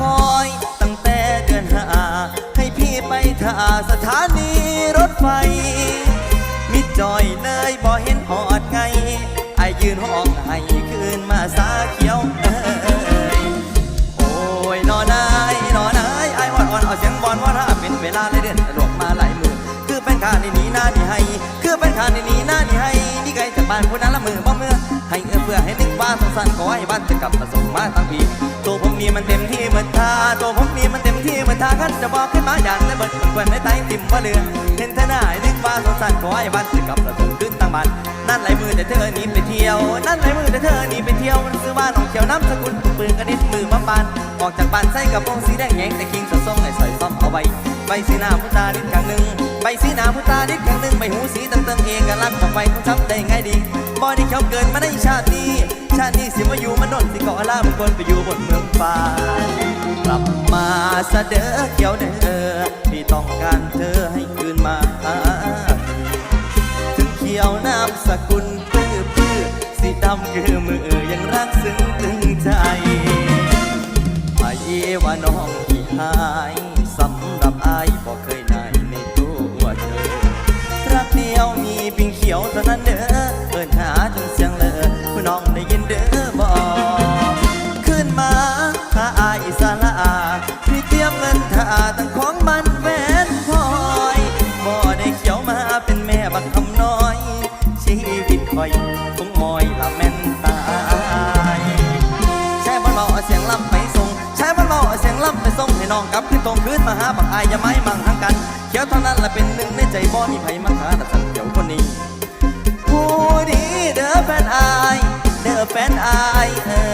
คอย ตั้งแต่เดือนห้าให้พี่ไปท่าสถานีรถไฟ มิดจอยเลยบ่เห็นหอดไงไอายยืนห้องให้คืนมาสาเขียวเอ้ยโอ้ยนอนายนอนายไอายอ่อนอ่อนเอาเสียงบอลว่าถ้าเป็นเวลาเลยเดือนหลวงมาหลายมือคือเป็นขาในนี้หน้านี่ให้ คือเป็นขาในนี้หน้านี่ให้นี่ไกลจากบ้านผู้นั้นละมือบ่เมื่อให้เอื้อเพื่อให้นึกว่าสงสารขอให้บ้านจะกลับมาส่งมาตั้งปี ตัวผมนี่มันเต็มที่เมื่อทาตัวผมนี่มันเต็มที่เมื่อทาขันจะบอกขึ้นมาอย่างแต่เบิดมันควรในไตติ่มว่าเรือเห็นเธอหน้าให้นึกว่าสงสารขอให้บ้านจะกลับมาส่งขึ้นตั้งบ้านนั่นไหลมือแต่เธอหนีไปเที่ยว นั่นไหลมือแต่เธอหนีไปเที่ยวมันซื้อบ้านของเขียวน้ำสกุลปืนกระดิษมือมาปานออกจากบ้านใส่กับวงสีแดงแยงแต่คิงสะส่งให้ใส่ซ่อมเอาไว้ใบสีหน้าพุตาดิดข้างหนึ่งใบสีหน้าพุตาดิดข้างหนึ่งใบหูสีตั้งเติมเองกันลักของไฟของช้ำได้ไงดีบ่ได้เขาเกิดมาในชาตินี้ ชาตินี้สิมาอยู่มันนสิเกาะล่ามคนไปอยู่บนเมืองฟ้ากลับมาซะเด้อเขียวเด้อพี่ต้องการเธอให้คืนมาหาถึงเขียวน้ำสกุลปื้อปื้อสีดำคือมือยังรักซึ้งตึงใจไอ้ว่าน้องที่หายสำหรับอายบอกเคยนายในตัวเธอรักเดียวมีเพียงเขียวเท่านั้นเด้อ ตั้งของมันแหวนพอยบ่ได้เขียวมาเป็นแม่บักคำน้อย ชีวิตคอยคงมอยละแม่นตายใช้บอลเบาเอาเสียงล่ำไปส่งใช้บอลเบาเอาเสียงล่ำไปส่งให้น้องกลับขึ้นตรงคืนมาหาบักอายอย่าไม้มั่งทางกันเขียวเท่านั้นละเป็นหนึ่งในใจบ่มีไผมาหาแต่สันเขียวคนนี้ผู้ดีเด้อแฟนอายเด้อแฟนอายเออ